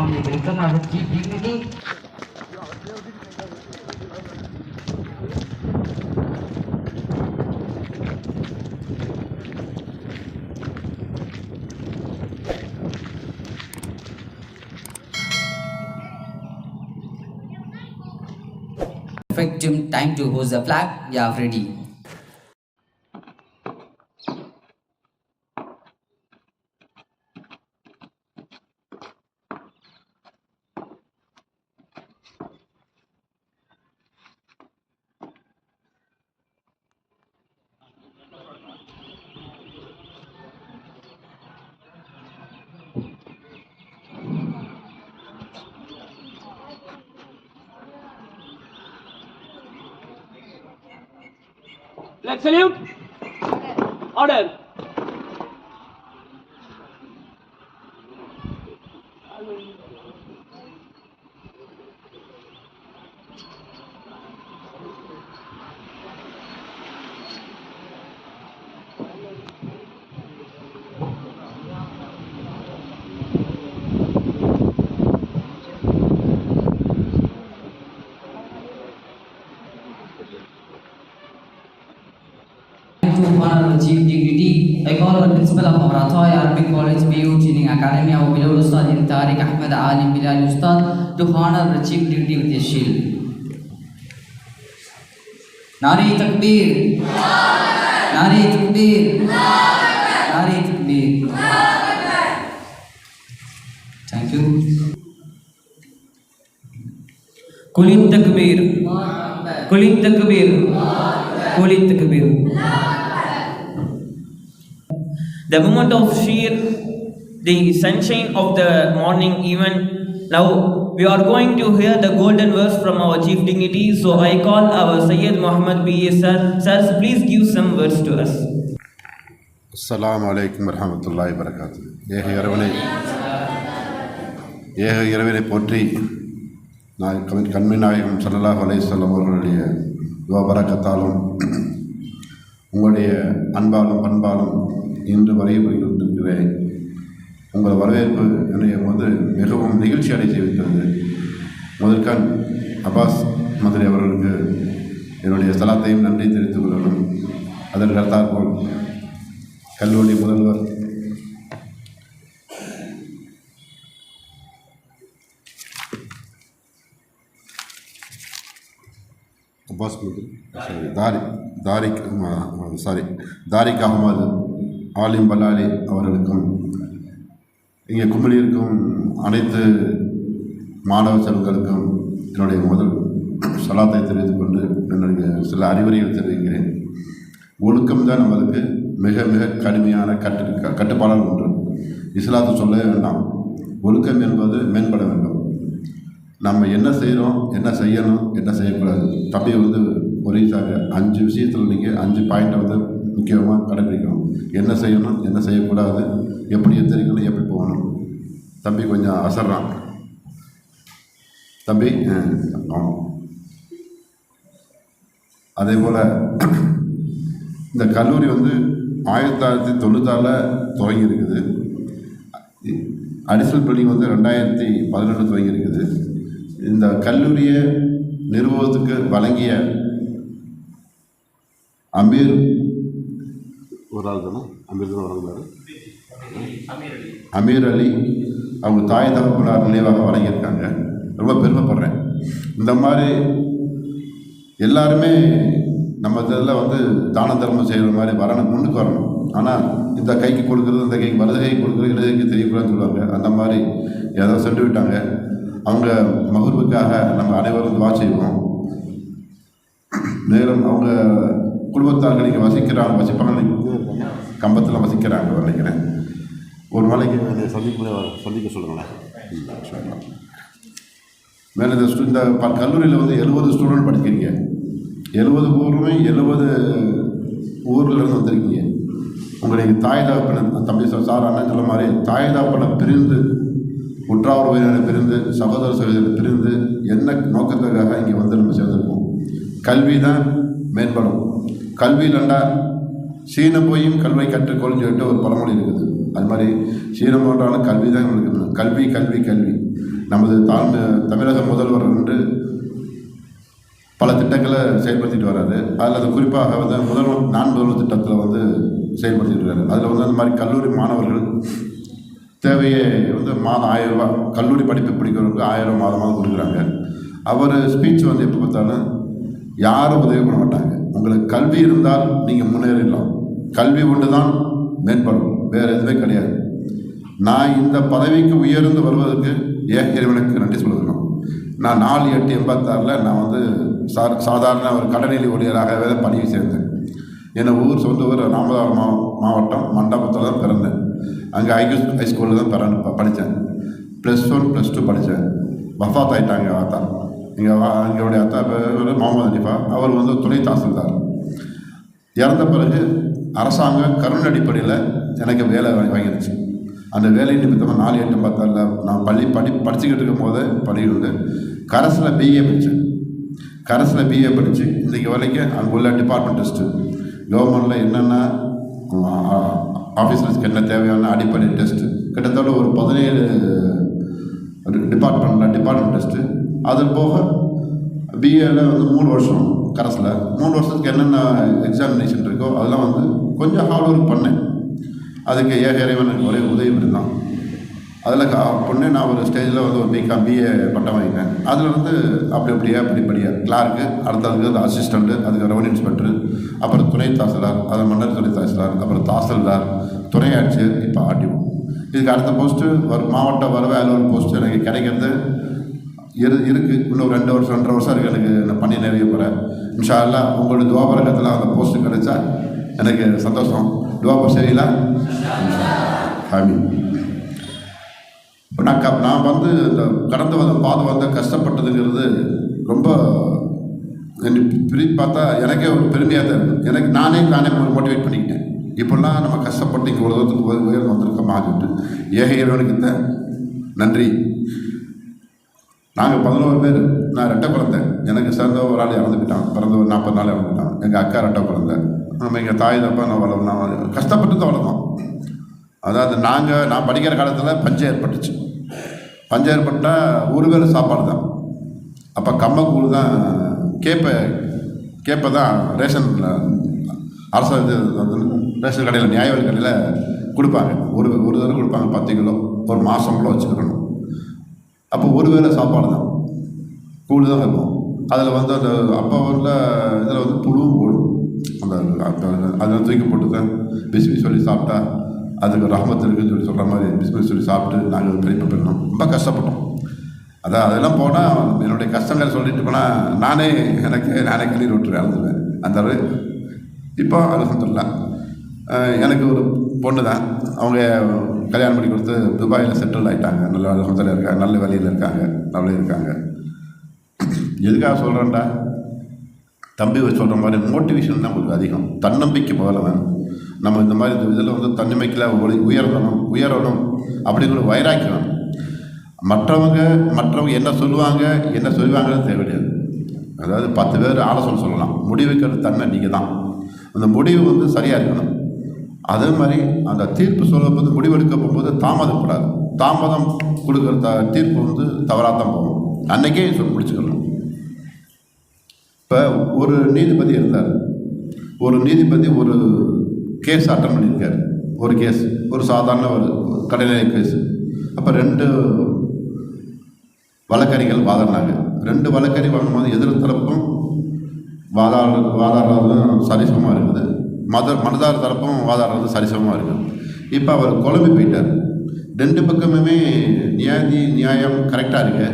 Amerikaner hat die Dinge Effective time to host the flag, you are ready. Salute. Order. Principal of Amratoy Arabic College, BU Training Academy, our beloved Ustad in Tariq Ahmed Alim Bilal Ustad, to honor the chief dignity with his shield. Nari Takbir! Nari Takbir! Nari Takbir! Thank you. Kulit takbir. Kulit takbir. Kulit takbir. The moment of sheer, the sunshine of the morning even. Now we are going to hear the golden verse from our chief dignity. So I call our Sayyid Muhammad B.A. Sir. Sirs, please give some words to us. அஸ்ஸலாமு அலைக்கும் வரஹமத்துல்லாஹி வரகாத்து ஏக இறைவனை ஏக இறைவனை போற்றி நான் கண் கண்மை நாயகம் ஸல்லல்லாஹு அலைஹி அவர்களுடைய துவா உங்களுடைய அன்பாலும் பண்பாலும் இன்று வரைய உங்கள் வரவேற்பு என்னை வந்து மிகவும் நிகழ்ச்சி அடை செய்திருக்கிறது முதற்கண் அப்பாஸ் மதுரை அவர்களுக்கு என்னுடைய ஸ்தலத்தையும் நன்றி தெரிவித்துக் கொள்ளணும் அதற்கடுத்தாற்போல் கல்லூரி முதல்வர் அப்பாஸ் மதுரை சாரி தாரிக் சாரி தாரிக் அகமது ஆலிம் பல்லாலி அவர்களுக்கும் இங்கே கும்பலிருக்கும் அனைத்து மாணவ செல்களுக்கும் என்னுடைய முதல் சலாத்தை தெரிவித்துக் கொண்டு என்னுடைய சில அறிவுரைகளை தெரிவிக்கிறேன். ஒழுக்கம் தான் நம்மளுக்கு மிக மிக கடுமையான கட்டு க- கட்டுப்பாடான ஒன்று. இஸ்லாத்து சொல்லவே வேண்டாம். ஒழுக்கம் என்பது மேம்பட வேண்டும். நம்ம என்ன செய்கிறோம் என்ன செய்யணும் என்ன செய்யக்கூடாது? தம்பி வந்து ஒரே சார் அஞ்சு விஷயத்தில் நீங்கள் அஞ்சு பாயிண்ட்டை வந்து முக்கியமாக கடைபிடிக்கணும். என்ன செய்யணும் என்ன செய்யக்கூடாது எப்படி எத்தரிக்கணும் எப்படி போகணும். தம்பி கொஞ்சம் அசர்றான். தம்பி அதே போல் இந்த கல்லூரி வந்து ஆயிரத்தி தொள்ளாயிரத்தி தொண்ணூத்தாறில் துவங்கியிருக்குது அடிஷனல் பில்டிங் வந்து ரெண்டாயிரத்தி பதினெட்டு துவங்கி இருக்குது இந்த கல்லூரியை நிறுவனத்துக்கு வழங்கிய அமீர் ஒரு ஆள் தானே? அமீர் தானே வழங்குறாரு அமீர் அலி. அவங்க தாய் தகப்பனார் நினைவாக வழங்கியிருக்காங்க. ரொம்ப பெருமைப்படுறேன். இந்த மாதிரி எல்லாருமே நம்ம இதில் வந்து தான தர்மம் செய்கிற மாதிரி வரணும் முன்னுக்கு வரணும். ஆனால் இந்த கைக்கு கொடுக்குறது இந்த கைக்கு வலது கை கொடுக்குறது இடது கைக்கு தெரியக்கூடாதுன்னு சொல்லுவாங்க. அந்த மாதிரி ஏதோ சென்று விட்டாங்க. அவங்க மகிழ்வுக்காக நம்ம அனைவரும் துவா செய்வோம். மேலும் அவங்க குடும்பத்தார்கள் இங்கே வசிக்கிறாங்க வசிப்பாங்க கம்பத்தில் வசிக்கிறாங்க நினைக்கிறேன். ஒரு நாளைக்கு சந்திப்பு சந்திக்க சொல்லுங்களேன். மேலே இந்த ஸ்டூ இந்த கல்லூரியில் வந்து எழுபது ஸ்டூடெண்ட் படிக்கிறீங்க. எழுபது ஊருமே எழுபது ஊர்லேருந்து வந்திருக்கீங்க. உங்களுடைய தாய் தகப்பன தம்பி சார் சார் அண்ணன் சொல்ல மாதிரி தாய் தகப்பனை பிரிந்து உற்றார் உறவினரை பிரிந்து சகோதர சகோதரரை பிரிந்து என்ன நோக்கத்துக்காக இங்கே வந்து நம்ம சேர்ந்துருக்கோம்? கல்வி தான் மேம்படும். கல்வி இல்லைண்டா. சீன போயும் கல்வை கற்றுக்கொள்னு சொல்லிட்டு ஒரு பழமொழி இருக்குது. அது மாதிரி சீனம் போன்றாலும் கல்வி தான் இருக்குது கல்வி கல்வி கல்வி. நமது தாழ்ந்த தமிழக முதல்வர் என்று பல திட்டங்களை செயல்படுத்திட்டு வர்றாரு அதில் அது குறிப்பாக வந்து முதல்வர் நான் முதல்வர் திட்டத்தில் வந்து செயல்படுத்திட்டு இருக்காரு அதில் வந்து அந்த மாதிரி கல்லூரி மாணவர்கள் தேவையை வந்து மாதம் ஆயிரம் ரூபா கல்லூரி படிப்பு படிக்கிறவங்களுக்கு ஆயிரம் மாதம் மாதம் கொடுக்குறாங்க. அவர் ஸ்பீச் வந்து எப்போ பார்த்தாலும் யாரும் உதவி பண்ண மாட்டாங்க. உங்களுக்கு கல்வி இருந்தால் நீங்கள் முன்னேறிடலாம். கல்வி ஒன்று தான் மேம்படும் வேறு எதுவுமே கிடையாது. நான் இந்த பதவிக்கு உயர்ந்து வருவதற்கு ஏன் இறைவனுக்கு நன்றி சொல்லணும். நான் நாலு எட்டு எண்பத்தாறில் நான் வந்து சா சாதாரண ஒரு கடநிலை ஊழியராகவே தான் பணியை சேர்ந்தேன். என் ஊர் சொந்த ஊர் ராமநாதபுரம் மா மாவட்டம் மண்டபத்தில் தான் பிறந்தேன். அங்கே ஹை ஹை ஸ்கூலில் தான் பிறந்து படித்தேன். ப்ளஸ் ஒன் ப்ளஸ் டூ படித்தேன். வஃபாத் ஆகிட்டாங்க ஆத்தா எங்கள் எங்களுடைய அத்தா பேர் முகமது அனிஃபா அவர் வந்து துணை தாசில்தார். இறந்த பிறகு அரசாங்கம் கருண் அடிப்படையில் எனக்கு வேலை வாங்கி வாங்கிருச்சு. அந்த வேலை நிமித்தமாக நாலு எட்டு பத்தாறில் நான் பள்ளி படி படிச்சுக்கிட்டு இருக்கும் போது பள்ளியில் கரஸில் பிஏ படித்தேன் கரஸில் பிஏ படித்து இன்றைக்கி வரைக்கும் அங்கே உள்ள டிபார்ட்மெண்ட் டெஸ்ட்டு கவர்மெண்ட்டில் என்னென்ன ஆஃபீஸர்ஸ்க்கு என்ன தேவையான அடிப்படை டெஸ்ட்டு கிட்டத்தட்ட ஒரு பதினேழு டிபார்ட்மெண்ட்டில் டிபார்ட்மெண்ட் டெஸ்ட்டு அது போக பிஏல வந்து மூணு வருஷம் கரஸில். மூணு வருஷத்துக்கு என்னென்ன எக்ஸாமினேஷன் இருக்கோ அதெல்லாம் வந்து கொஞ்சம் ஹார்ட் ஒர்க் பண்ணேன். அதுக்கு ஏக இறைவன் எனக்கு ஒரே உதவி இருந்தான் அதில் கா பொண்ணு நான் ஒரு ஸ்டேஜில் வந்து ஒரு பிகாம் பிஏ பட்டம் வாங்கினேன் அதில் வந்து அப்படி அப்படியே அப்படி படியா கிளார்க்கு அடுத்ததுக்கு அது அசிஸ்டண்ட்டு அதுக்கு ரெவன்யூ இன்ஸ்பெக்டர் அப்புறம் துணை தாசில்தார் அது மன்னர் துணை தாசில்தார் அப்புறம் தாசில்தார் துணை ஆட்சியர் இப்போ ஆர்டிஓ இதுக்கு அடுத்த போஸ்ட்டு ஒரு மாவட்ட வருவாய் அலுவலர் போஸ்ட்டு எனக்கு கிடைக்கிறது. இரு இருக்குது இன்னும் ரெண்டு வருஷம் ரெண்டரை வருஷம் இருக்குது எனக்கு நான் பண்ணி நிறைய போகிறேன் இன்ஷா அல்லா உங்களுடைய துவாபரகத்தில் அந்த போஸ்ட்டு கிடைச்சா எனக்கு சந்தோஷம். துவாபர் சரிங்களா ஆமி இப்போ நான் க நான் வந்து இந்த கடந்து வந்த பாதை வந்து கஷ்டப்பட்டதுங்கிறது ரொம்ப பிரித்து பார்த்தா எனக்கே ஒரு பெருமையாக தான் இருக்கும் எனக்கு நானே நானே மோட்டிவேட் பண்ணிக்கிட்டேன். இப்போல்லாம் நம்ம கஷ்டப்பட்டு இங்கே உலகத்துக்கு தூரத்துக்கு உயர்ந்து வந்திருக்கோமா சொல்லிட்டு ஏக இறைவனுக்கு தான் நன்றி. நாங்கள் பதினோரு பேர் நான் ரெட்டை பிறந்தேன் எனக்கு சேர்ந்த ஒரு ஆள் இறந்துக்கிட்டான் பிறந்த ஒரு நாற்பது நாள் இறந்துட்டான் எங்கள் அக்கா ரெட்டை பிறந்தேன் நம்ம எங்கள் தாய் தப்பா நான் வளர்ந்தோம் நான் கஷ்டப்பட்டு தான் வளர்ந்தோம் அதாவது நாங்கள் நான் படிக்கிற காலத்தில் பஞ்சம் ஏற்பட்டுச்சு. பஞ்சம் ஏற்பட்டால் ஒரு வேளை சாப்பாடு தான். அப்போ கம்மக்கூழ் தான் கேப்பை கேப்பை தான் ரேஷனில் அரசு இது ரேஷன் கடையில் நியாய கடையில் கொடுப்பாங்க. ஒரு ஒரு தடவை கொடுப்பாங்க பத்து கிலோ. ஒரு மாதம் கூட வச்சுக்கணும். அப்போ ஒரு வேளை சாப்பாடு தான். கூழ் தான் வைப்போம் அதில் வந்து அந்த அப்போ உள்ள இதில் வந்து புழுவும் போடும். அந்த அதில் தூக்கி போட்டு தான் பிஸ்மி சொல்லி சாப்பிட்டா அதுக்கு ரஹமத் இருக்குன்னு சொல்லி சொல்கிற மாதிரி பிஸ்மி சொல்லி சாப்பிட்டு நாங்கள் பெரிய பண்ணோம் ரொம்ப கஷ்டப்பட்டோம். அதான் அதெல்லாம் போனால் என்னுடைய கஷ்டங்களை சொல்லிட்டு போனால் நானே எனக்கு நானே கிளீர் விட்டுருவேன். அழுதுவேன் அந்த அளவு. இப்போ அலமதுல்லா எனக்கு ஒரு பொண்ணு தான் அவங்க கல்யாணம் பண்ணி கொடுத்து துபாயில் செட்டில் ஆகிட்டாங்க நல்ல சொந்தத்தில் இருக்காங்க நல்ல வேலையில் இருக்காங்க நல்லா இருக்காங்க. எதுக்காக சொல்கிறேன்டா தம்பி சொல்கிற மாதிரி மோட்டிவேஷன் தான் அதிகம். தன்னம்பிக்கை முதல்ல வேணும் நம்ம இந்த மாதிரி இதில் வந்து தன்னம்பிக்கையில் ஒளி உயரணும் உயரணும். அப்படிங்கிற வைராக்கியம். மற்றவங்க மற்றவங்க என்ன சொல்லுவாங்க என்ன சொல்லுவாங்கன்னு தேவையில்லை அதாவது பத்து பேர் ஆலோசனை சொல்லலாம். முடிவுக்கிற தன்மை நீங்கள் தான் அந்த முடிவு வந்து சரியாக இருக்கணும். அதே மாதிரி அந்த தீர்ப்பு சொல்லும்போது முடிவெடுக்க போகும்போது தாமதப்படாது தாமதம் கொடுக்குற த தீர்ப்பு வந்து தவறாக தான் போகும். அன்னைக்கே சொல்லி முடிச்சுக்கணும் இப்போ ஒரு நீதிபதி இருந்தார். ஒரு நீதிபதி ஒரு கேஸ் அட்டன் பண்ணியிருக்காரு. ஒரு கேஸ் ஒரு சாதாரண ஒரு கடைநிலை கேஸ் அப்போ ரெண்டு வழக்கறிஞர்கள் வாதாடினாங்க. ரெண்டு வழக்கறி வாங்கும்போது எதிர்த்தரப்பும் வாதாடு வாதாடுறதும் சரிசமமாக இருக்குது. மத மனதார் தரப்பும் வாதாடுறது சரிசமமாக இருக்குது இப்போ அவர் குழம்பி போயிட்டார். ரெண்டு பக்கமுமே நியாதி நியாயம் கரெக்டாக இருக்கு.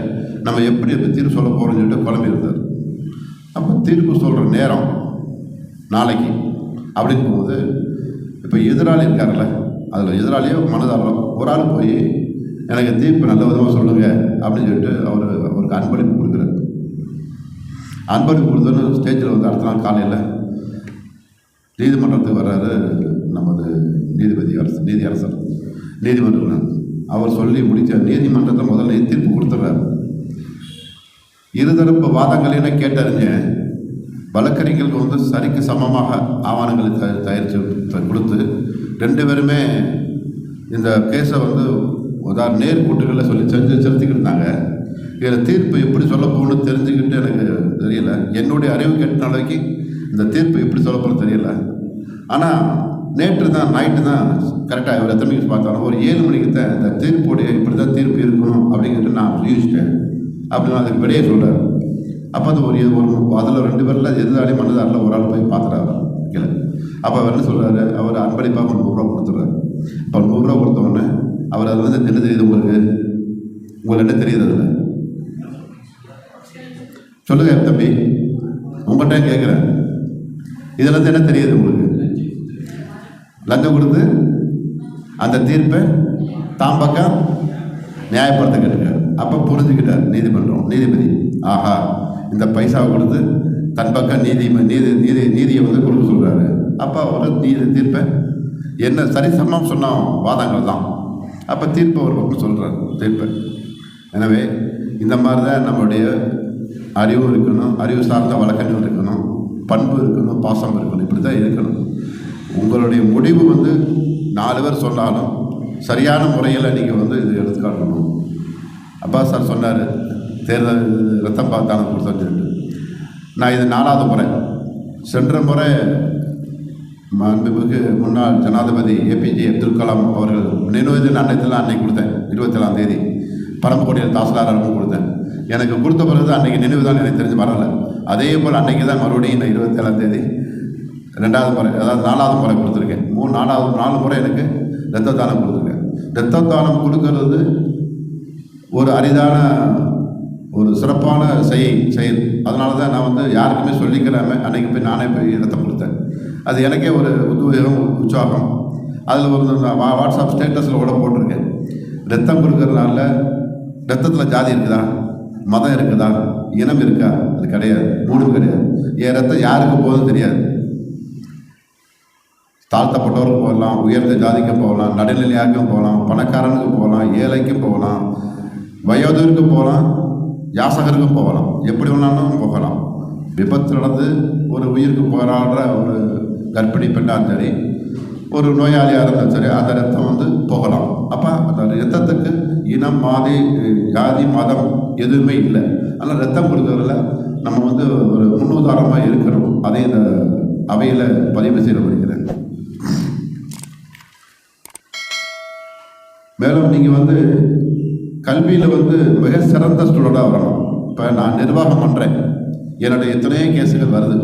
நம்ம எப்படி இப்போ தீர்ப்பு சொல்ல போகிறோம்னு சொல்லிட்டு குழம்பி இருந்தார். அப்போ தீர்ப்பு சொல்கிற நேரம் நாளைக்கு அப்படின்னு போகும்போது இப்போ எதிராளி இருக்கார்ல அதில் எதிராளியோ மனதாரம் ஒரு ஆள் போய் எனக்கு தீர்ப்பு நல்ல விதமாக சொல்லுங்கள் அப்படின்னு சொல்லிட்டு அவர் அவருக்கு அன்பளிப்பு கொடுக்குறாரு. அன்பளிப்பு கொடுத்தோன்னு ஸ்டேஜில் வந்து அடுத்த நாள் காலையில் நீதிமன்றத்துக்கு வர்றாரு நமது நீதிபதி அரசு நீதி அரசர் நீதிமன்றம் அவர் சொல்லி முடித்த நீதிமன்றத்தை முதல்ல தீர்ப்பு கொடுத்துட்றாரு இருதரப்பு வாதங்களை கேட்டறிஞ்ச வழக்கறிஞர்களுக்கு வந்து சரிக்கு சமமாக ஆவணங்களை த தயாரித்து கொடுத்து ரெண்டு பேருமே இந்த கேஸை வந்து உதாரண நேர்கூட்டுகளில் சொல்லி செஞ்சு செலுத்திக்கிட்டு இருந்தாங்க. இதில் தீர்ப்பு எப்படி சொல்ல போகணும்னு தெரிஞ்சுக்கிட்டு எனக்கு தெரியல. என்னுடைய அறிவு கேட்ட நாளைக்கு இந்த தீர்ப்பு எப்படி சொல்ல தெரியல. ஆனால் நேற்று தான் நைட்டு தான் கரெக்டாக ஒரு எத்தனை மணிக்கு பார்த்தாலும் ஒரு ஏழு மணிக்கு தான் இந்த தீர்ப்புடைய இப்படி தான் தீர்ப்பு இருக்கணும் அப்படிங்கிறது நான் யூசிட்டேன் அப்படின்னு அதுக்கு விடையே சொல்கிறார் அப்போ அது ஒரு ஒரு அதில் ரெண்டு பேரில் எதிராலையும் மனதாரில் ஒரு ஆள் போய் பார்த்துறாரு கீழே. அப்போ அவர் என்ன சொல்கிறாரு அவர் அன்பளிப்பாக ஒரு நூறுரூவா கொடுத்துட்றாரு. இப்போ நூறுரூவா கொடுத்தோடனே அவர் அது வந்து என்ன தெரியுது உங்களுக்கு? உங்களுக்கு என்ன தெரியுது அதில்? சொல்லுங்கள் தம்பி. உங்கள்கிட்ட கேட்குறேன் இதுலேருந்து என்ன தெரியுது உங்களுக்கு? லஞ்சம் கொடுத்து அந்த தீர்ப்பை தாம் பக்கம் நியாயப்படுத்த அப்போ புரிஞ்சுக்கிட்டார் நீதிமன்றம் நீதிபதி. ஆஹா இந்த பைசாவை கொடுத்து தன் பக்கம் நீதி நீதி நீதி நீதியை வந்து கொடுக்க சொல்கிறாரு அப்போ ஒரு நீதி தீர்ப்பை என்ன சரிசமம் சொன்னோம் வாதங்கள் தான். அப்போ தீர்ப்பை ஒரு பக்கம் சொல்கிறார் தீர்ப்பை. எனவே இந்த மாதிரி தான் நம்மளுடைய அறிவு இருக்கணும் அறிவு சார்ந்த வழக்கங்கள் இருக்கணும். பண்பு இருக்கணும் பாசம் இருக்கணும் இப்படி தான் இருக்கணும். உங்களுடைய முடிவு வந்து நாலு பேர் சொன்னாலும் சரியான முறையில் நீங்கள் வந்து இது எடுத்துக்காட்டணும் அப்பா சார் சொன்னார் தேர்தல் ரத்தம் பார்த்தான கொடுத்தோன்னு சொல்லிட்டு. நான் இது நாலாவது முறை. சென்ற முறை மாண்புமிகு முன்னாள் ஜனாதிபதி ஏபிஜே அப்துல் கலாம் அவர்கள் நினைவு நாணயத்தில் அன்னைக்கு கொடுத்தேன் இருபத்தேழாம் தேதி. பரமக்குடியில் தாசில்தாரருக்கும் கொடுத்தேன். எனக்கு கொடுத்த பிறகு அன்னைக்கு நினைவு தான் எனக்கு தெரிஞ்சு வரல. அதே போல் அன்னைக்கு தான் மறுபடியும் இந்த இருபத்தேழாம் தேதி ரெண்டாவது முறை அதாவது நாலாவது முறை கொடுத்துருக்கேன். மூணு நாலாவது நாலு முறை எனக்கு ரத்த தானம் கொடுத்துருக்கேன். ரத்த தானம் கொடுக்கறது ஒரு அரிதான ஒரு சிறப்பான செய் செயல். அதனால தான் நான் வந்து யாருக்குமே சொல்லிக்கிறாம அன்றைக்கி போய் நானே போய் ரத்தம் கொடுத்தேன். அது எனக்கே ஒரு உத்வேகம் உற்சாகம். அதில் ஒரு நான் வா வாட்ஸ்அப் ஸ்டேட்டஸில் கூட போட்டிருக்கேன். ரத்தம் கொடுக்கறதுனால ரத்தத்தில் ஜாதி இருக்குதா? மதம் இருக்குதா? இனம் இருக்கா? அது கிடையாது. மூணும் கிடையாது. என் ரத்தம் யாருக்கு போகுதுன்னு தெரியாது. தாழ்த்தப்பட்டவருக்கு போகலாம் உயர்ந்த ஜாதிக்கு போகலாம் நடுநிலையாக்கும் போகலாம் பணக்காரனுக்கு போகலாம் ஏழைக்கும் போகலாம் வயோதிற்கு போகலாம் யாசகருக்கும் போகலாம். எப்படி வேணாலும் போகலாம். விபத்து நடந்து ஒரு உயிருக்கு போராடுற ஒரு கர்ப்பிணி பெண்ணாக சரி ஒரு நோயாளியாக இருந்தாலும் சரி அந்த ரத்தம் வந்து போகலாம். அப்போ அந்த ரத்தத்துக்கு இனம் மாதி ஜாதி மதம் எதுவுமே இல்லை. ஆனால் ரத்தம் கொடுக்கறதுல நம்ம வந்து ஒரு முன்னுதாரணமாக இருக்கிறோம். அதை இந்த அவையில் பதிவு செய்து வருகிறேன் மேலும் நீங்கள் வந்து கல்வியில் வந்து மிக சிறந்த ஸ்டூடெண்ட்டாக வரணும். இப்போ நான் நிர்வாகம் பண்ணுறேன் என்னுடைய எத்தனையோ கேஸுகள் வருது.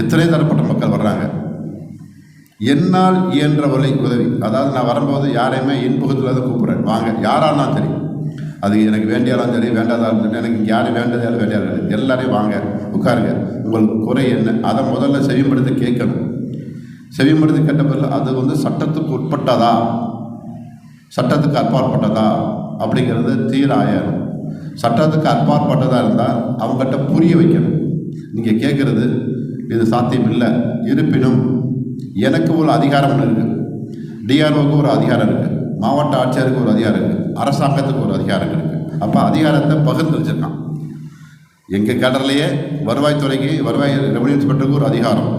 எத்தனையோ தரப்பட்ட மக்கள் வர்றாங்க. என்னால் இயன்ற உதவி. உதவி அதாவது நான் வரும்போது யாரையுமே இன்புகத்தில் தான் கூப்பிட்றேன். வாங்க யாரானாலும் சரி. அது எனக்கு வேண்டியாலும் சரி வேண்டாதாலும் சரி எனக்கு இங்கே யாரும் வேண்டதாலும் வேண்டியாலும் சரி. எல்லாரையும் வாங்க உட்காருங்க. உங்களுக்கு குறை என்ன? அதை முதல்ல செவிமடுத்து கேட்கணும். செவிமடுத்து கேட்ட பிறகு அது வந்து சட்டத்துக்கு உட்பட்டதா? சட்டத்துக்கு அப்பாற்பட்டதா? அப்படிங்கிறது தீர சட்டத்துக்கு அப்பாற்பட்டதாக இருந்தால் அவங்ககிட்ட புரிய வைக்கணும். நீங்கள் கேட்குறது இது சாத்தியம் இல்லை இருப்பினும் எனக்கு ஒரு அதிகாரம் ஒன்று இருக்குது டிஆர்ஓக்கு ஒரு அதிகாரம் இருக்குது மாவட்ட ஆட்சியருக்கு ஒரு அதிகாரம் இருக்குது அரசாங்கத்துக்கு ஒரு அதிகாரம் இருக்குது அப்போ அதிகாரத்தை பகிர்ந்து வச்சுருக்கான். எங்கள் கடர்லேயே வருவாய்த்துறைக்கு வருவாய் ரெவன்யூ இன்ஸ்பெக்டருக்கு ஒரு அதிகாரம்.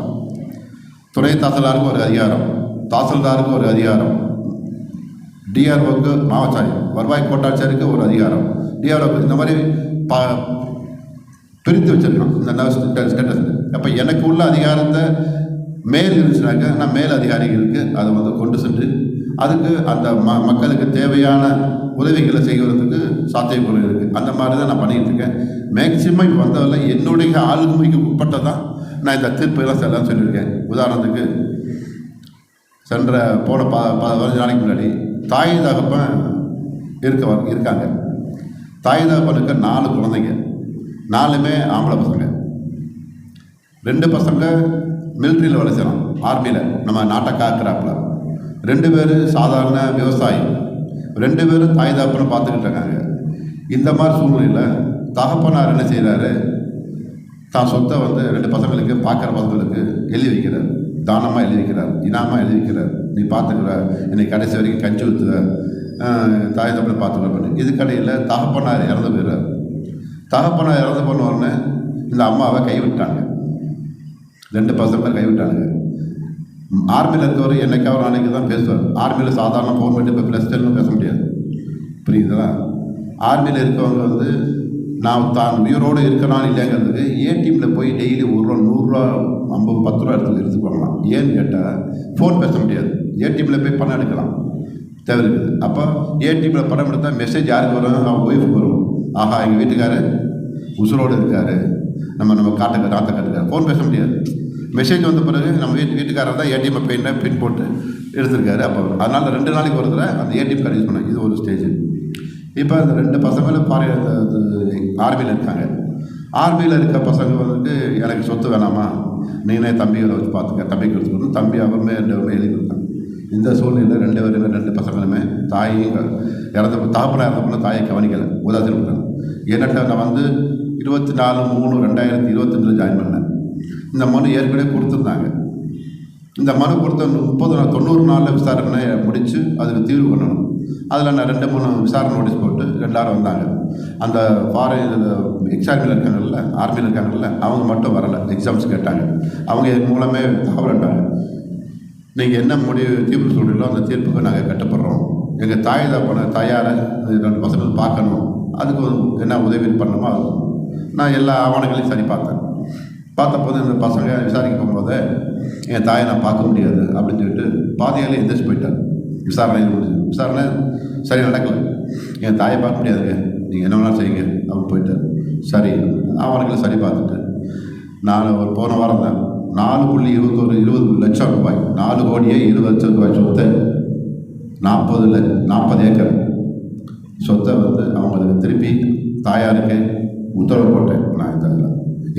துணை தாசில்தாருக்கு ஒரு அதிகாரம். தாசில்தாருக்கு ஒரு அதிகாரம். டிஆர்ஓக்கு மாவட்டம் வருவாய் கோட்டாட்சியருக்கு ஒரு அதிகாரம். டிஆர்ஓக்கு இந்த மாதிரி ப பிரித்து வச்சிருக்கான். இந்த ஸ்டேட்டஸ் அப்போ எனக்கு உள்ள அதிகாரத்தை மேல் இருந்துச்சுனாக்க நான் மேல் அதிகாரிகளுக்கு அதை வந்து கொண்டு சென்று அதுக்கு அந்த ம மக்களுக்கு தேவையான உதவிகளை செய்வதற்கு சாத்தியக்கூறு இருக்குது அந்த மாதிரி தான் நான் பண்ணிக்கிட்டு இருக்கேன். மேக்சிமம் இப்போ வந்ததில் என்னுடைய ஆளுமைக்கு உட்பட்டதான் நான் இந்த தீர்ப்புகளை செல்லாம் சொல்லியிருக்கேன். உதாரணத்துக்கு சென்ற போன ப ப- பதினஞ்சு நாளைக்கு முன்னாடி தாய் தகப்பன் இருக்க இருக்காங்க. தாய் தகப்பனுக்கு நாலு குழந்தைங்க. நாலுமே ஆம்பளை பசங்க. ரெண்டு பசங்க மிலிட்ரியில் வேலை செய்யலாம் ஆர்மியில் நம்ம நாட்டை காக்கிறாப்புல ரெண்டு பேர் சாதாரண விவசாயி. ரெண்டு பேரும் தாய் தாப்புன்னு பார்த்துக்கிட்டு இருக்காங்க. இந்த மாதிரி சூழ்நிலையில் தகப்பனார் என்ன செய்கிறாரு தான் சொத்தை வந்து ரெண்டு பசங்களுக்கு பார்க்குற பசங்களுக்கு எழுதி வைக்கிறார். தானமாக எழுதி வைக்கிறார். இனாமாக எழுதி வைக்கிறார். நீ பார்த்துக்கிற. என்னை கடைசி வரைக்கும் கஞ்சி ஊற்றுற தாய் தப்பனை பார்த்துக்கிற பண்ணி. இதுக்கடையில் தகப்பனார் இறந்து போயிடுறார். தகப்பனார் இறந்து போன உடனே இந்த அம்மாவை கைவிட்டாங்க. ரெண்டு பசங்க கைவிட்டானுங்க ஆர்மியில் இருக்கவர் என்னைக்கா ஒரு நாளைக்கு தான் பேசுவார். ஆர்மியில் சாதாரண கவர்மெண்ட் இப்போ ப்ளஸ் டென்னு பேச முடியாது. புரியுதுதான் ஆர்மியில் இருக்கவங்க வந்து நான் தான் உயிரோடு இருக்கிறான் இல்லைங்கிறதுக்கு ஏடிஎம்மில் போய் டெய்லி ஒரு ரூபா நூறுரூவா ஐம்பது பத்து ரூபா எடுத்து எடுத்து போகலாம் ஏன்னு கேட்டால் ஃபோன் பேச முடியாது. ஏடிஎம்மில் போய் பணம் எடுக்கலாம். தேவை இருக்குது அப்போ ஏடிஎம்மில் பணம் எடுத்தால் மெசேஜ் யாருக்கு வரும்? அவங்க ஒய்ஃபுக்கு வரும். ஆஹா எங்கள் வீட்டுக்காரர் உசுரோடு இருக்காரு. நம்ம நம்ம காட்ட ராத்த கட்டுக்க ஃபோன் பேச முடியாது. மெசேஜ் வந்த பிறகு நம்ம வீட்டு வீட்டுக்காரர் தான் ஏடிஎம்மை பெயினை பின் போட்டு எடுத்திருக்காரு. அப்போ அதனால் ரெண்டு நாளைக்கு ஒரு தடவை அந்த ஏடிஎம் கார்டு யூஸ் பண்ணேன் இது ஒரு ஸ்டேஜ் இப்போ அந்த ரெண்டு பசங்களும் பாரு ஆர்மியில் இருக்காங்க. ஆர்மியில் இருக்க பசங்க வந்துட்டு எனக்கு சொத்து வேணாமா? நீனே தம்பிகளை வச்சு பார்த்துக்க தம்பிக்கு கொடுத்துக்கணும் தம்பி அவருமே ரெண்டு பேருமே எழுதி கொடுத்தாங்க. இந்த சூழ்நிலையில் ரெண்டு பேருமே ரெண்டு பசங்களுமே தாயும் இறந்த தாப்பனா இறந்தப்போ தாயை கவனிக்கலை. உதாசீனம் என்னட்ட நான் வந்து இருபத்தி நாலு மூணு ரெண்டாயிரத்தி இருபத்தஞ்சில் ஜாயின் பண்ணேன். இந்த மனு ஏற்கனவே கொடுத்துருந்தாங்க. இந்த மனு கொடுத்த முப்பது நாள் தொண்ணூறு நாளில் விசாரணை முடித்து அதுக்கு தீர்வு பண்ணணும். அதில் நான் ரெண்டு மூணு விசாரணை நோட்டீஸ் போட்டு ரெண்டாயிரம் வந்தாங்க. அந்த ஃபாரின் எக்ஸாமில் இருக்காங்கல்ல ஆர்மியில் இருக்காங்கல்ல அவங்க மட்டும் வரலை. எக்ஸாம்ஸ் கேட்டாங்க. அவங்க இதன் மூலமே தகவல்ட்டாங்க நீங்கள் என்ன முடிவு தீர்ப்பு சொல்கிறீங்களோ அந்த தீர்ப்புக்கு நாங்கள் கட்டுப்படுறோம். எங்கள் தாய் தப்பன தாயாரை ரெண்டு பசங்களுக்கு பார்க்கணும். அதுக்கு என்ன உதவி பண்ணணுமோ அது. நான் எல்லா ஆவணங்களையும் சரி பார்த்தேன். பார்த்தபோது இந்த பசங்க விசாரிக்க போகும்போது என் தாயை நான் பார்க்க முடியாது அப்படின்னு சொல்லிட்டு பாதியாலே எந்திரிச்சு போயிட்டார் விசாரணை முடிஞ்சு விசாரணை சரி நடக்கலை. என் தாயை பார்க்க முடியாதுங்க. நீங்கள் என்ன வேணாலும் செய்யுங்க அப்படின்னு போயிட்டார் சரி ஆவணங்களை சரி பார்த்துட்டு நான் ஒரு போன வாரம் தான். நாலு புள்ளி இருபத்தொரு இருபது லட்சம் ரூபாய். நாலு கோடியே இருபது லட்சம் ரூபாய் சொத்தை. நாற்பது நாற்பது ஏக்கர் சொத்தை வந்து அவங்களுக்கு திருப்பி தாயாருக்கு உத்தரவு போட்டேன். நான் இந்த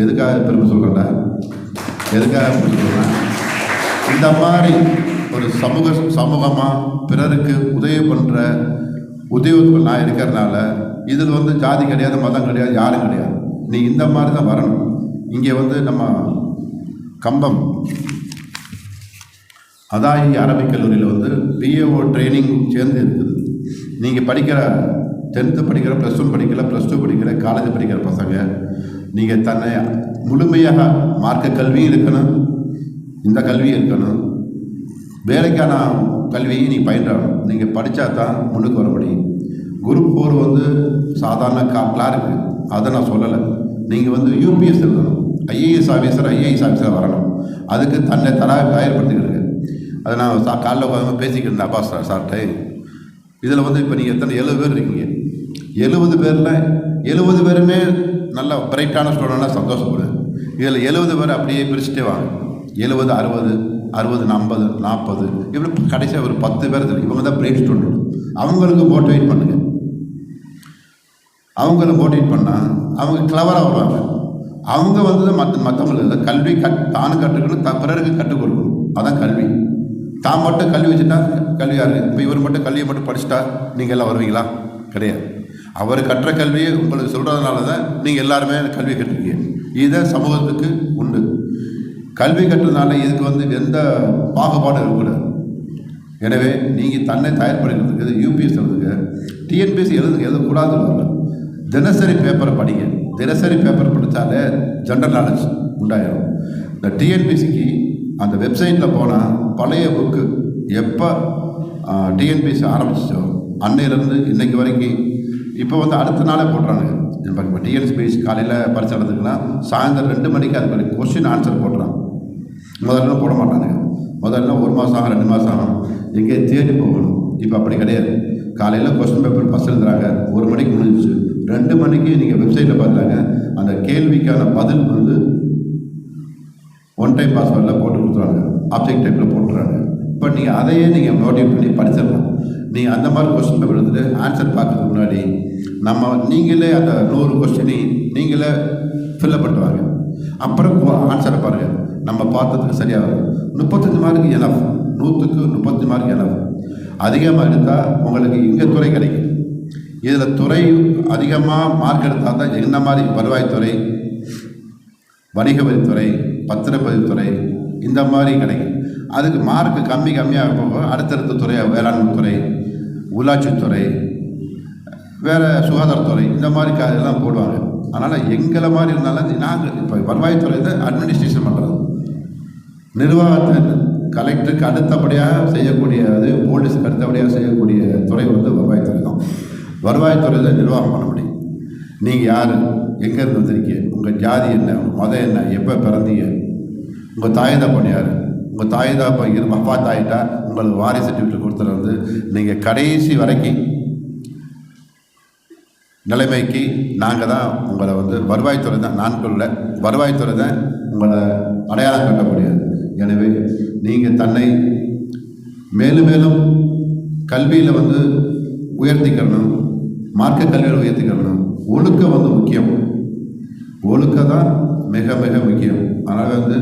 எதுக்காக திரும்ப சொல்கிறேன்னா எதுக்காக சொல்கிறேன் இந்த மாதிரி ஒரு சமூக சமூகமாக பிறருக்கு உதவி பண்ணுற உத்தியோகத்தில் நான் இருக்கிறதுனால இதில் வந்து ஜாதி கிடையாது மதம் கிடையாது யாரும் கிடையாது. நீ இந்த மாதிரி தான் வரணும். இங்கே வந்து நம்ம கம்பம் அதாயி அரபிக் கல்லூரியில் வந்து பிஏஓ ட்ரைனிங் சேர்ந்து இருக்குது. நீங்கள் படிக்கிற டென்த்து படிக்கிற ப்ளஸ் ஒன் படிக்கிற ப்ளஸ் டூ படிக்கிற காலேஜ் படிக்கிற பசங்க நீங்கள் தன்னை முழுமையாக மார்க்க கல்வியும் இருக்கணும் இந்த கல்வியும் இருக்கணும் வேலைக்கான கல்வியை நீங்கள் பயின்றாகணும் நீங்கள் படித்தா தான் முன்னுக்கு வர முடியும். குரூப் ஃபோர் வந்து சாதாரண காப்பிலாக இருக்குது அதை நான் சொல்லலை. நீங்கள் வந்து யூபிஎஸ் எழுதணும். ஐஏஎஸ் ஆஃபீஸர் ஐஏஎஸ் ஆஃபீஸர் வரணும். அதுக்கு தன்னை தரா தயார்படுத்திக்கிட்டு அதை நான் சா காலைல உட்காந்து பேசிக்கிட்டு இருந்தேன் அப்பா சார் சார்கிட்ட. இதில் வந்து இப்போ நீங்கள் எத்தனை எழுபது பேர் இருக்கீங்க. எழுபது பேரில் எழுபது பேருமே நல்ல பிரைட்டான ஸ்டூடெண்ட்டாக சந்தோஷப்படுது. இதில் எழுபது பேர் அப்படியே பிரிச்சுட்டே வாங்க. எழுபது அறுபது அறுபது ஐம்பது நாற்பது இப்படி கடைசியாக ஒரு பத்து பேர் இவங்க தான் பிரைட் ஸ்டூடெண்ட் அவங்களுக்கு மோட்டிவேட் பண்ணுங்கள் அவங்கள மோட்டிவேட் பண்ணால் அவங்க கிளவராக வருவாங்க. அவங்க வந்து மற்ற மற்றவங்களுக்கு கல்வி கட் தானும் கற்றுக்கணும் த பிறருக்கு கற்றுக் கொடுக்கணும். அதான் கல்வி. தான் மட்டும் கல்வி வச்சுட்டா கல்வி இருக்குது இப்போ இவர் மட்டும் கல்வியை மட்டும் படிச்சுட்டா நீங்கள் எல்லாம் வருவீங்களா? கிடையாது. அவர் கற்ற கல்வியை உங்களுக்கு சொல்கிறதுனால தான் நீங்கள் எல்லாருமே கல்வி கற்றுக்கீங்க. இதுதான் சமூகத்துக்கு உண்டு. கல்வி கற்றதுனால இதுக்கு வந்து எந்த பாகுபாடும் இருக்கக்கூடாது எனவே நீங்கள் தன்னை தயார்படுத்துறதுக்கு யூபிஎஸ் எழுதுங்க டிஎன்பிஎஸ்சி எழுதுங்க எழுதக்கூடாதுன்னு வரல தினசரி பேப்பரை படிங்க. தினசரி பேப்பர் படித்தாலே ஜென்ரல் நாலேஜ் உண்டாயிடும் இந்த டிஎன்பிஎஸ்சிக்கு அந்த வெப்சைட்டில் போனால் பழைய புக்கு எப்போ டிஎன்பிஎஸ்சி ஆரம்பிச்சோ அன்னையிலேருந்து இன்றைக்கு வரைக்கும் இப்போ வந்து அடுத்த நாளே போடுறாங்க இப்போ இப்போ டிஎன்பிஎஸ்சி காலையில் பரிசு நடந்துக்குன்னா சாயந்தரம் ரெண்டு மணிக்கு அதுக்கு கொஸ்டின் ஆன்சர் போடுறான் முதல்ல போட மாட்டானுங்க. முதல்ல ஒரு மாதம் ஆகும் ரெண்டு மாதம் ஆகும். எங்கேயே தேடி போகணும். இப்போ அப்படி கிடையாது. காலையில் கொஸ்டின் பேப்பர் ஃபஸ்ட் எழுதுறாங்க ஒரு மணிக்கு முடிஞ்சிச்சு. ரெண்டு மணிக்கு நீங்கள் வெப்சைட்டில் பார்த்தாங்க அந்த கேள்விக்கான பதில் வந்து ஒன் டைம் பாஸ்வேர்டில் போட்டு கொடுத்துறாங்க ஆப்ஜெக்ட் டைப்பில் போட்டுறாங்க இப்போ நீங்கள் அதையே நீங்கள் மோட்டிவேட் பண்ணி படிச்சிடலாம். நீங்கள் அந்த மாதிரி கொஸ்டின் பேப்பர் எடுத்துட்டு ஆன்சர் பார்க்கறதுக்கு முன்னாடி நம்ம நீங்களே அந்த நூறு கொஸ்டினை நீங்களே ஃபில்லப் பண்ணுவாங்க அப்புறம் ஆன்சரை பாருங்கள் நம்ம பார்த்ததுக்கு சரியாக வரும். முப்பத்தஞ்சு மார்க்கு எனஃப் நூற்றுக்கு முப்பத்தஞ்சு மார்க் எனஃப் அதிகமாக எடுத்தால் உங்களுக்கு இங்கே துறை கிடைக்கும். இதில் துறை அதிகமாக மார்க் எடுத்தால் தான் என்ன மாதிரி வருவாய்த்துறை வணிக வரித்துறை பத்திரப்பதிவுத்துறை இந்த மாதிரி கிடைக்கும். அதுக்கு மார்க் கம்மி கம்மியாக போக அடுத்தடுத்த துறை வேளாண்மை துறை உள்ளாட்சித்துறை வேறு சுகாதாரத்துறை இந்த மாதிரி காரியெல்லாம் போடுவாங்க. அதனால் எங்களை மாதிரி இருந்தாலும் நாங்கள் இப்போ வருவாய்த்துறை தான் அட்மினிஸ்ட்ரேஷன் பண்ணுறது நிர்வாகத்தை கலெக்டருக்கு அடுத்தபடியாக செய்யக்கூடிய அது போலீஸுக்கு அடுத்தபடியாக செய்யக்கூடிய துறை வந்து வருவாய்த்துறை தான். வருவாய்த்துறையில் நிர்வாகம் பண்ண முடியும். நீங்கள் யார்? எங்கேருந்து வந்திருக்கீங்க? உங்கள் ஜாதி என்ன? உங்கள் மதம் என்ன? எப்போ பிறந்தீங்க? உங்கள் தாய் தப்பன் யார்? உங்கள் தாய் தப்பன் இரு அப்பா தாயிட்டா உங்களுக்கு வாரிசு சர்டிஃபிகேட் கொடுத்துட்டு வந்து நீங்கள் கடைசி வரைக்கும் நிலைமைக்கு நாங்கள் தான் உங்களை வந்து வருவாய்த்துறை தான். நான் சொல்ல வருவாய்த்துறை தான் உங்களை அடையாளம் கட்ட முடியாது எனவே நீங்கள் தன்னை மேலும் மேலும் கல்வியில் வந்து உயர்த்திக்கணும் மார்க்க கல்வியில் உயர்த்திக்கணும். ஒழுக்கம் வந்து முக்கியம். ஒழுக்கம் தான் மிக மிக முக்கியம். அதனால் வந்து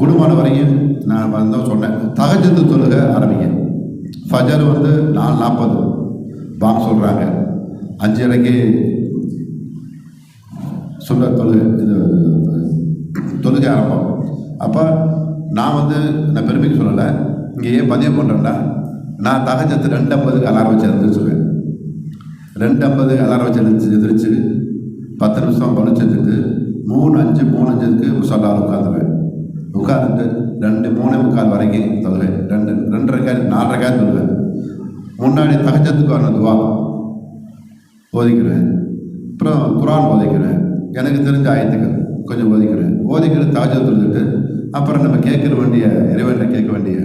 குடும்பம் வரையும் நான் வந்து சொன்னேன். தகஜத்து தொழுக ஆரம்பிங்க. ஃபஜர் வந்து நாலு நாற்பது வாங்க சொல்கிறாங்க அஞ்சரைக்கு சொல்ல தொழுகை இது தொழுகை ஆரம்பம். அப்போ நான் வந்து நான் பெருமைக்கு சொல்லலை. இங்கே ஏன் பதிவு பண்ணுறேன்னா நான் தகஜத்து ரெண்டு ஐம்பதுக்கு அலாரம் வச்சு எழுந்திரிச்சுவேன் ரெண்டு ஐம்பது அலாரம் வச்சு எழுந்திரிச்சு எதிரிச்சு பத்து நிமிஷம் படிச்சதுக்கு மூணு அஞ்சு மூணு அஞ்சுக்கு முசல்லாவில் உட்காந்துருவேன். உட்காந்துட்டு ரெண்டு மூணு முக்கால் வரைக்கும் தொழுவேன். ரெண்டு ரெண்டரை காய் நாலரை காய் தொழுவேன். முன்னாடி தகஜத்துக்கு வர துவா. ஓதிக்கிறேன் அப்புறம் குரான் ஓதிக்கிறேன் எனக்கு தெரிஞ்ச ஆயத்துக்கள் கொஞ்சம் ஓதிக்கிறேன் ஓதிக்கிட்டு தாஜா தொழுதுட்டு அப்புறம் நம்ம கேட்க வேண்டிய இறைவனை கேட்க வேண்டிய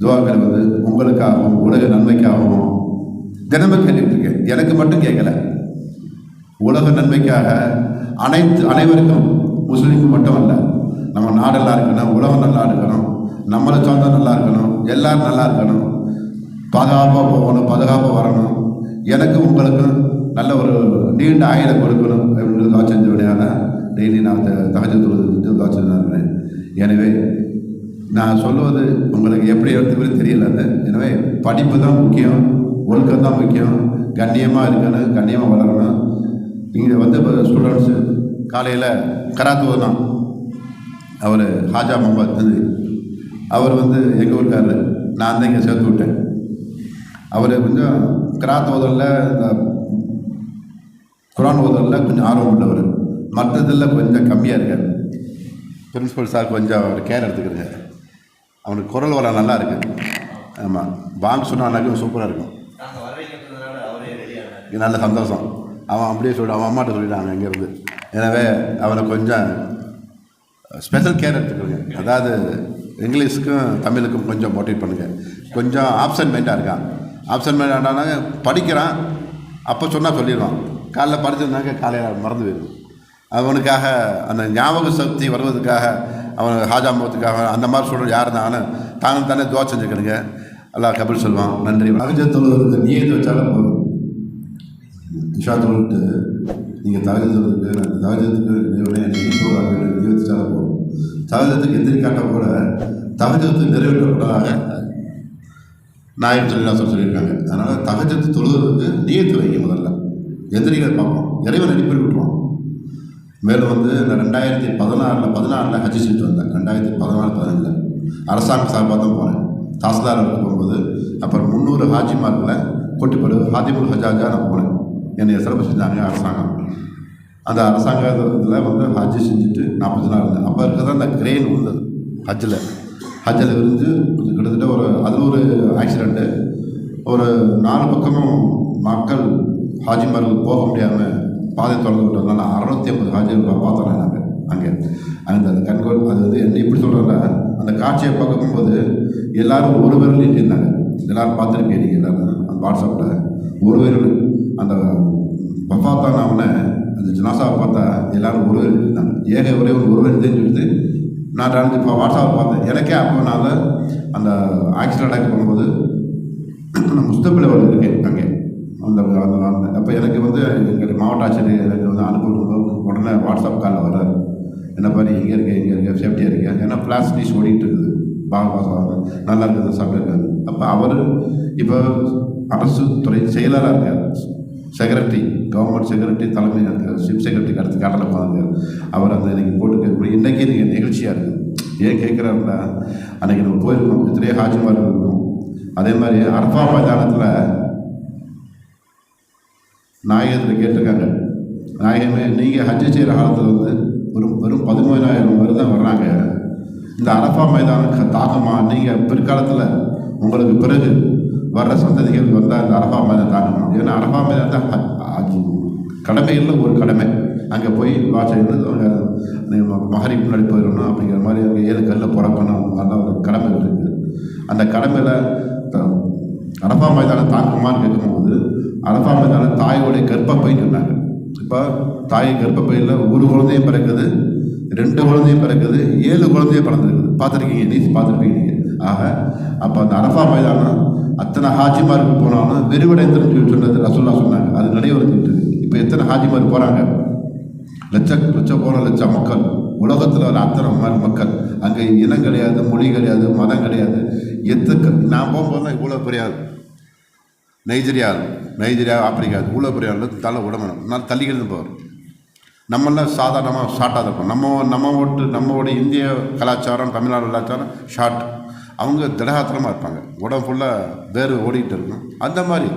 துவாக்கள் வந்து உங்களுக்காகவும் உலக நன்மைக்காகவும் தினமும் கேட்டுட்டு இருக்கேன். எனக்கு மட்டும் கேட்கல. உலக நன்மைக்காக அனைத்து அனைவருக்கும் முஸ்லீமுக்கு மட்டும் அல்ல நம்ம நாடெல்லாம் இருக்கணும் உலகம் நல்லா இருக்கணும் நம்மளை சொந்தம் நல்லா இருக்கணும் எல்லாரும் நல்லா இருக்கணும். பாதுகாப்பாக போகணும் பாதுகாப்பாக வரணும். எனக்கும் உங்களுக்கும் நல்ல ஒரு நீண்ட ஆயுத கொடுக்கணும் அப்படின்னு துவா டெய்லி நான் தகஜ தொழுது துவா எனவே நான் சொல்வது உங்களுக்கு எப்படி எடுத்துக்கிறது தெரியல அது. எனவே படிப்பு தான் முக்கியம் ஒழுக்கம் தான் முக்கியம் கண்ணியமாக இருக்கணும் கண்ணியமாக வளரணும். இங்கே வந்து இப்போ ஸ்டூடெண்ட்ஸு காலையில் கராத்து தான் அவர் ஹாஜா முகமது அவர் வந்து எங்கள் ஊருக்காரர். நான் தான் இங்கே சேர்த்து விட்டேன். அவர் கொஞ்சம் கிராத் இந்த குரான் ஓதலில் கொஞ்சம் ஆர்வம் உள்ளவர். மற்றதில் கொஞ்சம் கம்மியாக இருக்கார். பிரின்சிபல் சார் கொஞ்சம் அவர் கேர் எடுத்துக்கிறங்க அவனுக்கு குரல் வர நல்லா இருக்கு. ஆமாம் பாங்க் சொன்னாலும் சூப்பராக இருக்கும். இது நல்ல சந்தோஷம். அவன் அப்படியே சொல்லி அவன் அம்மாட்ட சொல்லிட்டாங்க இங்கேருந்து. எனவே அவனை கொஞ்சம் ஸ்பெஷல் கேர் எடுத்துக்கோங்க. அதாவது இங்கிலீஷுக்கும் தமிழுக்கும் கொஞ்சம் மோட்டிவேட் பண்ணுங்கள் கொஞ்சம் ஆப்சன்ட் மைண்டாக இருக்கான். ஆப்சன்ட் மைண்டானாங்க படிக்கிறான். அப்போ சொன்னால் சொல்லிடுவான். காலைல படிச்சிருந்தாங்க காலையில் மறந்து போயிடும் அவனுக்காக அந்த ஞாபக சக்தி வருவதற்காக அவன் ஹாஜா முகத்துக்காக அந்த மாதிரி சொல்கிற யார் இருந்தாங்கன்னு தாங்கள் தானே துவா செஞ்சுக்கணுங்க. அல்லாஹ் கபில் சொல்லுவான் நன்றி. அகஜ தொழுவதுக்கு நீயத்து வச்சாலும் போதும். இஷா தொழுட்டு நீங்கள் தகஜ தொழுதுக்கு அந்த தகஜத்துக்கு இறைவனே நீ வச்சாலும் போதும். தகஜத்துக்கு எதிர்காட்ட கூட தகஜத்துக்கு நிறைவேற்றப்பட்டதாக நாயம் சொல்லி சொல்லியிருக்காங்க. அதனால் தகஜத்து தொழுவதற்கு நீயத்து வைங்க முதல்ல. எதிரிகளை பார்ப்போம். இறைவன் அனுப்பி விட்டுருவான் மேலும் வந்து இந்த ரெண்டாயிரத்தி பதினாறில் பதினாறில் ஹஜ் செஞ்சுட்டு வந்தேன் ரெண்டாயிரத்தி பதினாலு பதினஞ்சில். அரசாங்க சார்பாக தான் போனேன். தாசில்தார் போகும்போது அப்புறம் முந்நூறு ஹாஜிமார்களில் கொட்டிப்படு ஹாஜிபுல் ஹஜாஜா நான் போனேன். என்னை சிறப்பு செஞ்சாங்க அரசாங்கம். அந்த அரசாங்கத்தில் வந்து ஹஜ் செஞ்சுட்டு நாற்பத்தி நாலு இருந்தேன் அப்போ இருக்கிறது அந்த கிரெயின் வந்தது ஹஜ்ஜில் ஹஜ்ஜில் இருந்து கிட்டத்தட்ட ஒரு அதில் ஒரு ஆக்சிடெண்ட்டு ஒரு நாலு பக்கமும் மக்கள் ஹாஜிமார்கள் போக முடியாமல் பாதை திறந்து விட்டதுனால அறுநூத்தி ஐம்பது ஹாஜிகள் பார்த்தோம் நாங்கள் அங்கே. அந்த அந்த கண்கோள் அது வந்து என்ன எப்படி சொல்கிறேன்னா அந்த காட்சியை பார்க்கும்போது எல்லாரும் ஒரு விரல் இருந்தாங்க. எல்லோரும் பார்த்துருப்பீங்க நீங்கள் எல்லாரும் அந்த வாட்ஸ்அப்பில் ஒரு விரல். அந்த பஃபாத்தான் அவனை அந்த ஜனாசாவை பார்த்தா எல்லாரும் ஒரு விரல் இருந்தாங்க ஏக ஒரே ஒரு ஒரு விரல் தெரிஞ்சுட்டு நான் நடந்து இப்போ வாட்ஸ்அப் பார்த்தேன். எனக்கே அப்போ நான் அந்த ஆக்சிடென்ட் ஆகி போகும்போது நான் முஸ்தபில் ஒரு இருக்கேன் அங்கே. அந்த அந்த அந்த அப்போ எனக்கு வந்து எங்கள் மாவட்ட ஆட்சியர் எனக்கு வந்து அனுப்பும் உடனே வாட்ஸ்அப் காலில் வர்றாரு. என்ன பாரு இங்கே இருக்க இங்கே இருக்க சேஃப்டியாக இருக்கேன் ஏன்னா ஃப்ளாஷ் டிஷ் ஓடிட்டு இருக்குது. பாக பாசம் நல்லா இருக்குது சாப்பிட்டுருக்காரு அப்போ அவர் இப்போ அரசு துறை செயலராக இருக்கார். செக்ரட்டரி கவர்மெண்ட் செக்ரட்டரி தலைமை இருக்கார். சீஃப் செக்ரட்டரிக்கு அடுத்து கடலை போனாங்க அவர் அந்த இன்னைக்கு போட்டு இன்றைக்கி நீங்கள் நிகழ்ச்சியாக இருக்குது ஏன் கேட்குறாருன்னா அன்றைக்கி நம்ம போயிருக்கோம். எத்தனையோ ஹாஜிமார் இருக்கும். அதே மாதிரி அரஃபா மைதானத்தில் நாயகத்தில் கேட்டிருக்காங்க. நாயகமே நீங்கள் ஹஜ்ஜு செய்கிற காலத்தில் வந்து வெறும் வெறும் பதிமூணாயிரம் பேர் தான் வர்றாங்க. இந்த அரப்பா மைதானம் தாக்கமாக நீங்கள் பிற்காலத்தில் உங்களுக்கு பிறகு வர்ற சந்ததிகள் வந்தால் இந்த அரப்பா மைதானம் தாக்குமா ஏன்னா அரஃபா மைதானம் தான் கடமைகளில் ஒரு கடமை. அங்கே போய் வாசல் மகரி முன்னாடி போயிடணும் அப்படிங்கிற மாதிரி அங்கே ஏழு கல்லில் பிறக்கணும். நல்ல ஒரு கடமை இருக்குது அந்த கடமையில் த- அரஃபா மைதானம் தாக்குமான்னு கேட்கணும் அரஃபா மைதானம் தாயோடைய கர்ப்பப்பைன்னு சொன்னாங்க. இப்போ தாய் கர்ப்பப்பையில் ஒரு குழந்தையும் பிறக்குது ரெண்டு குழந்தையும் பிறக்குது ஏழு குழந்தையும் பிறந்திருக்குது. பார்த்துருக்கீங்க நீ பார்த்துருப்பீங்க நீங்கள் ஆக அப்போ அந்த அரஃபா மைதானம் அத்தனை ஹாஜிமாருக்கு போனாலும் விரிவடைந்துன்னு சொல்லி சொன்னது ரசோல்லா சொன்னாங்க. அது நடைபெறுத்திட்டு இப்போ எத்தனை ஹாஜிமார் போகிறாங்க லட்ச லட்ச போன லட்சம் மக்கள். உலகத்தில் வர அத்தனை மக்கள். அங்கே இனம் கிடையாது மொழி கிடையாது மதம் கிடையாது. எத்துக்கு நான் போகும்போது இவ்வளோ பெரிய நைஜீரியா நைஜீரியா ஆப்பிரிக்கா இவ்வளோ பெரிய தலை உடம்பு. நான் தள்ளிக்கிட்டு போவார். நம்மளாம் சாதாரணமாக ஷார்ட்டாக இருப்போம். நம்ம நம்ம ஓட்டு நம்மளோட இந்திய கலாச்சாரம் தமிழ்நாடு கலாச்சாரம் ஷார்ட் அவங்க திடகாத்திரமாக இருப்பாங்க. உடம்பு ஃபுல்லாக வேறு ஓடிக்கிட்டு இருக்கும். அந்த மாதிரி.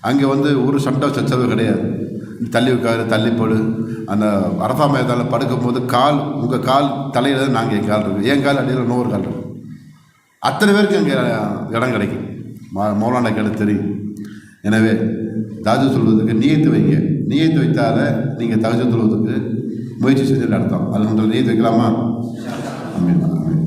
அங்கே வந்து ஒரு சண்டை சச்சரவு கிடையாது. தள்ளி உட்காரு தள்ளி போடு. அந்த அரஃபா மைதானில் படுக்கும்போது கால் உங்கள் கால் தலையில் நாங்கள் என் கால் இருக்கோம் என் கால் அடியில் நூறு கால் இருக்கும் அத்தனை பேருக்கு அங்கே இடம் கிடைக்கும். மௌ- மௌலானா கேட்டு தெரியும். எனவே தாஜு சொல்வதற்கு நீயத்து வைங்க. நியத்து வைத்தால நீங்கள் தகஜ சொல்வதற்கு முயற்சி செஞ்சு நடத்தோம் அது நீயத்து வைக்கலாமா? அமீன். அமீன்.